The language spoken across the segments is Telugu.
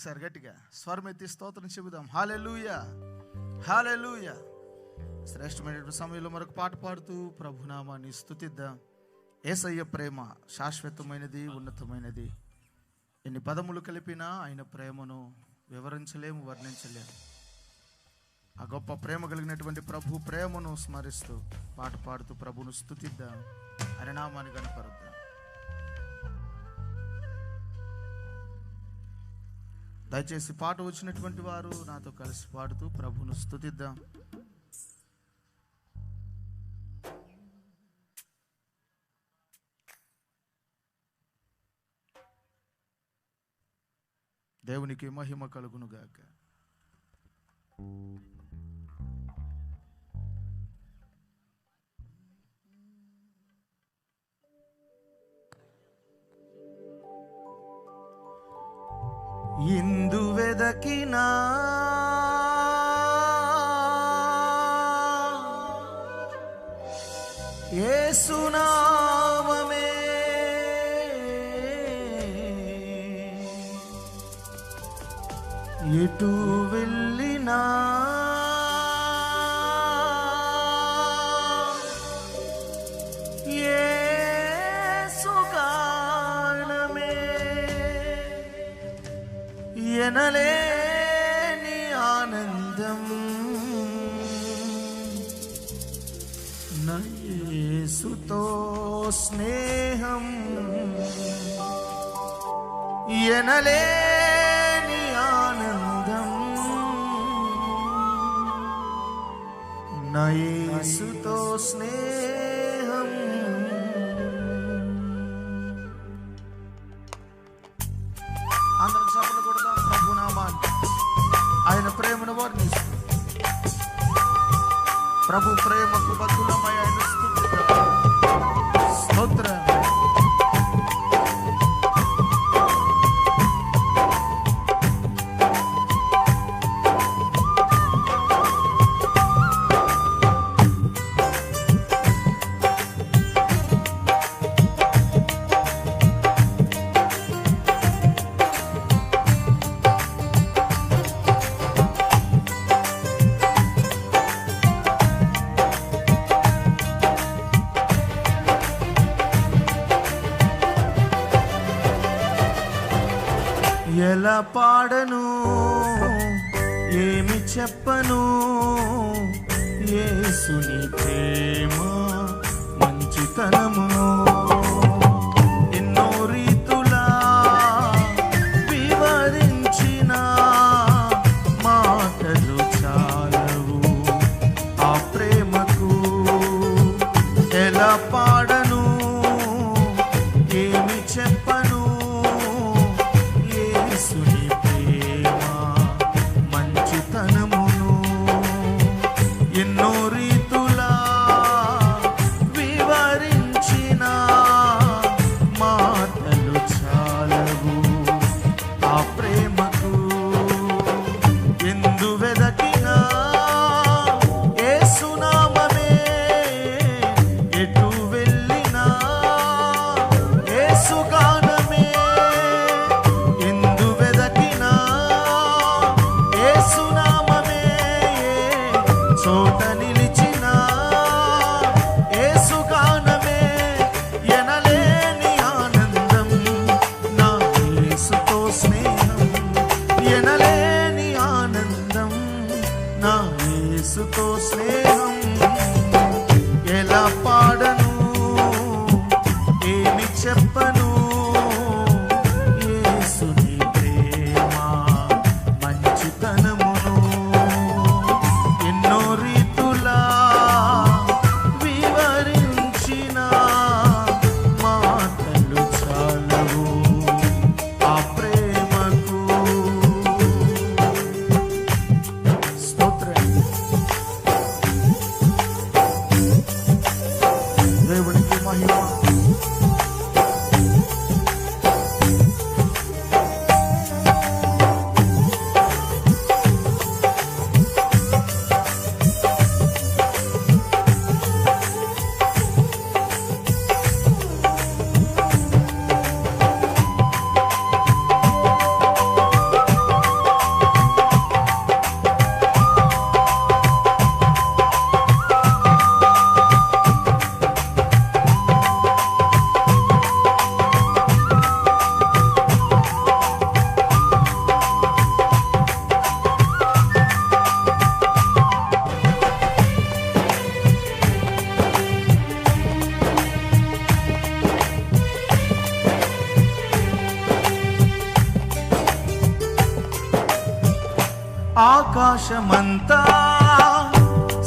ఒకసారి గట్టిగా. స్వరమెత్తి స్తోత్రం చెబుదాం. హాలెలూయ హాలెలూయ శ్రేష్టమైనటువంటి సమయంలో మరొక పాట పాడుతూ ప్రభునామాన్ని స్థుతిద్దాం ఏసయ్య ప్రేమ శాశ్వతమైనది ఉన్నతమైనది. ఎన్ని పదములు కలిపినా ఆయన ప్రేమను వివరించలేము వర్ణించలేము. ఆ గొప్ప ప్రేమ కలిగినటువంటి ప్రభు ప్రేమను స్మరిస్తూ పాట పాడుతూ ప్రభును స్థుతిద్దాం హరినామాన్ని కనపరుద్దాం దయచేసి పాట వచ్చినటువంటి వారు నాతో కలిసి పాడుతూ ప్రభును స్థుతిద్దాం దేవునికి మహిమ కలుగునుగాక. ఏసునామమే ఎటు వెళ్ళినా ఏసుగానమే ఎనలేని ఆనందం. యేసుతో స్నేహం ఎనలేని ఆనందం. నయేసుతో స్నేహం అందరం సభలు కొడదాం ప్రభునామాన్ని ఆయన ప్రేమను వర్ణిస్తూ ప్రభు ప్రేమకు బతులమై పాడను ఏమి చెప్పను? యేసుని ప్రేమ మంచితనము యేసుతో స్నేహం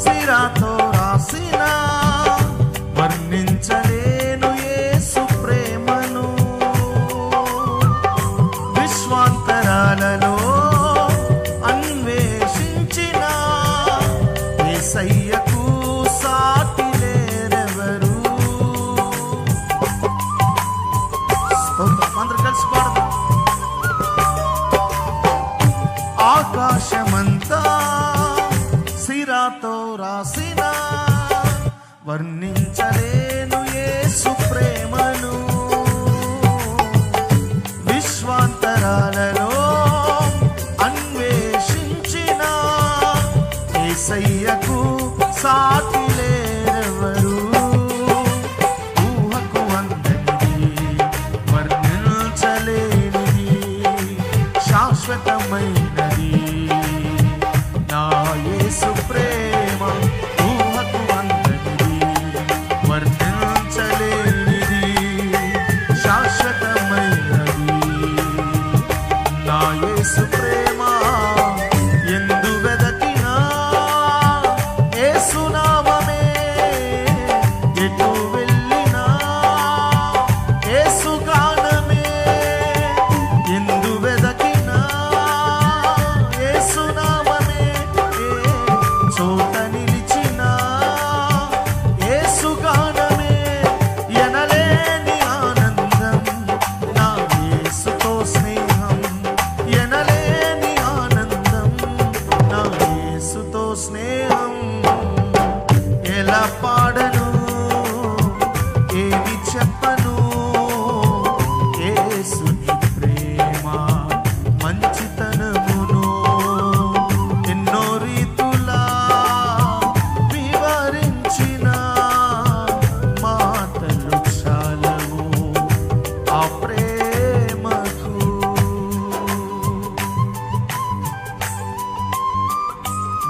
sirata ఏసయ్యకు సాటి చెప్పను. యేసుని ప్రేమ మంచితనమును ఎన్నో రీతులా వివరించిన మాటలు చాలవు ఆ ప్రేమకు.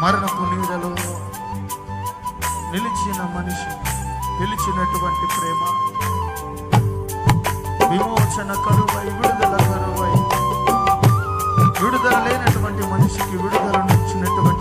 మరణపు నీడలో నిలిచిన మనిషి నిలిచినటువంటి ప్రేమ విమోచన కరువై విడుదల కరువై. విడుదల లేనటువంటి మనిషికి విడుదలను ఇచ్చినటువంటి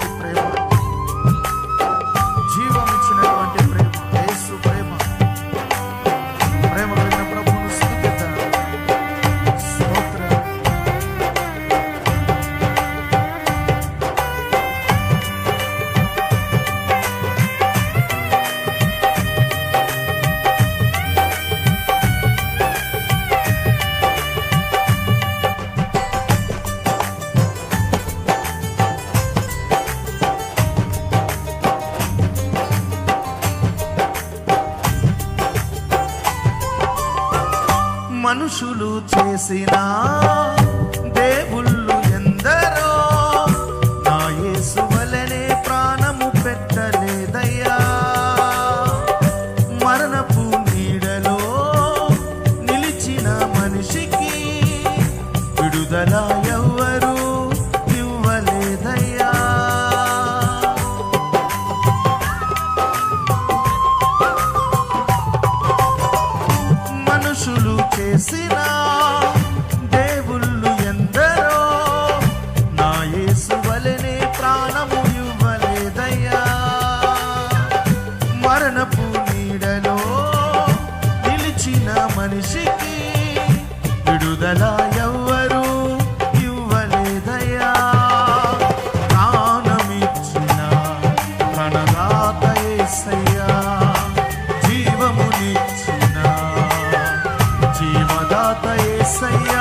చేసినా 三